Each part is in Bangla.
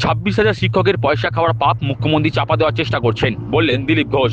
ছাব্বিশ হাজার শিক্ষকের পয়সা খাওয়ার পাপ মুখ্যমন্ত্রী চাপা দেওয়ার চেষ্টা করছেন বললেন দিলীপ ঘোষ।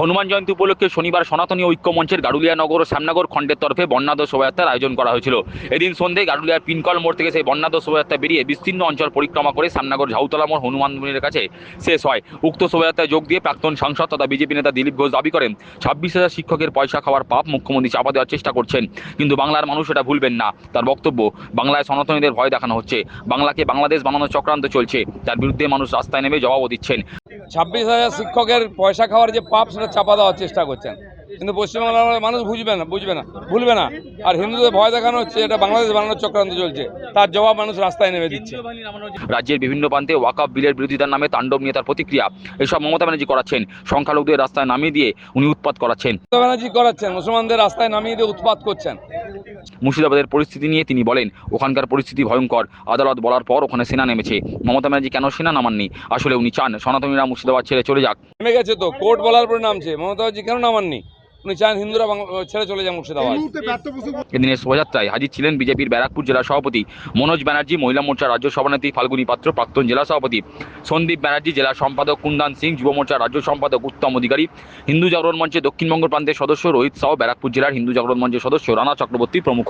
হনুমান জয়ন্তী উপলক্ষে শনিবার সনাতনী ঐক্য মঞ্চের গাড়ুলিয়া নগর ও শ্যামনগর খণ্ডের তরফে বর্ণাঢ্য শোভাযাত্রার আয়োজন করা হয়েছিল। এদিন সন্ধ্যে গাড়ুলিয়ার পিনকল মোড় থেকে সেই বর্ণাঢ্য শোভাযাত্রা বেরিয়ে বিস্তীর্ণ অঞ্চল পরিক্রমা করে শ্যামনগর ঝাউতলা মোড় হনুমান মন্দিরের কাছে শেষ হয়। উক্ত শোভাযাত্রায় যোগ দিয়ে প্রাক্তন সাংসদ তথা বিজেপি নেতা দিলীপ ঘোষ দাবি করেন, ছাব্বিশ হাজার শিক্ষকের পয়সা খাওয়ার পাপ মুখ্যমন্ত্রী চাপা দেওয়ার চেষ্টা করছেন, কিন্তু বাংলার মানুষ এটা ভুলবেন না। তার বক্তব্য, বাংলায় সনাতনীদের ভয় দেখানো হচ্ছে। বাংলাকে বাংলাদেশ বানানোর চক্রান্ত চলছে। তার বিরুদ্ধে মানুষ রাস্তায় নেমে জবাবও দিচ্ছেন। ছাব্বিশ হাজার শিক্ষকের পয়সা খাওয়ার যে পাপ সেটা চাপা দেওয়ার চেষ্টা করছেন। কিন্তু পশ্চিমবাংলার মানুষ বুঝবে না বুঝবে না ভুলবে না। আর হিন্দুদের ভয় দেখানো হচ্ছে এটা বাংলাদেশ বানানোর চক্রান্ত চলছে। তার জবাব মানুষ রাস্তায় নেমে দিচ্ছে। রাজ্যের বিভিন্ন প্রান্তে ওয়াকাফ বিলের বিরোধিতার নামে তাণ্ডব নিয়ে তার প্রতিক্রিয়া। এসব মমতা ব্যানার্জি করাচ্ছেন। সংখ্যালঘুদের রাস্তায় নামিয়ে দিয়ে উনি উৎপাত করাচ্ছেন। মমতা ব্যানার্জি করাচ্ছেন মুসলমানদের রাস্তায় নামিয়ে দিয়ে উৎপাত করছেন। মুর্শিদাবাদের পরিস্থিতি নিয়ে তিনি বলেন ওখানকার পরিস্থিতি ভয়ঙ্কর। আদালত বলার পর ওখানে সেনা নেমেছে। মমতা ব্যানার্জি কেন সেনা নামাননি? আসলে উনি চান সনাতনীরা মুর্শিদাবাদ ছেড়ে চলে যাক। নেমে গেছে তো কোর্ট বলার পরে নামছে। মমতা ব্যানার্জি কেন নামাননি? উনি চান হিন্দুরা ছেড়ে চলে যান মুর্শিদাবাদ। শোভাযাত্রায় হাজির ছিলেন বিজেপির ব্যারাকপুর জেলা সভাপতি মনোজ ব্যানার্জি মহিলা মোর্চা রাজ্য সভানেত্রী ফাল্গুনী পাত্র প্রাক্তন জেলা সভাপতি সন্দীপ ব্যানার্জি জেলা সম্পাদক কুন্দান সিং যুব মোর্চা রাজ্য সম্পাদক উত্তম অধিকারী হিন্দু জাগরণ মঞ্চের দক্ষিণবঙ্গ প্রান্তের সদস্য রোহিত সাহ ব্যারাকপুর জেলার হিন্দু জাগরণ মঞ্চের সদস্য রানা চক্রবর্তী প্রমুখ।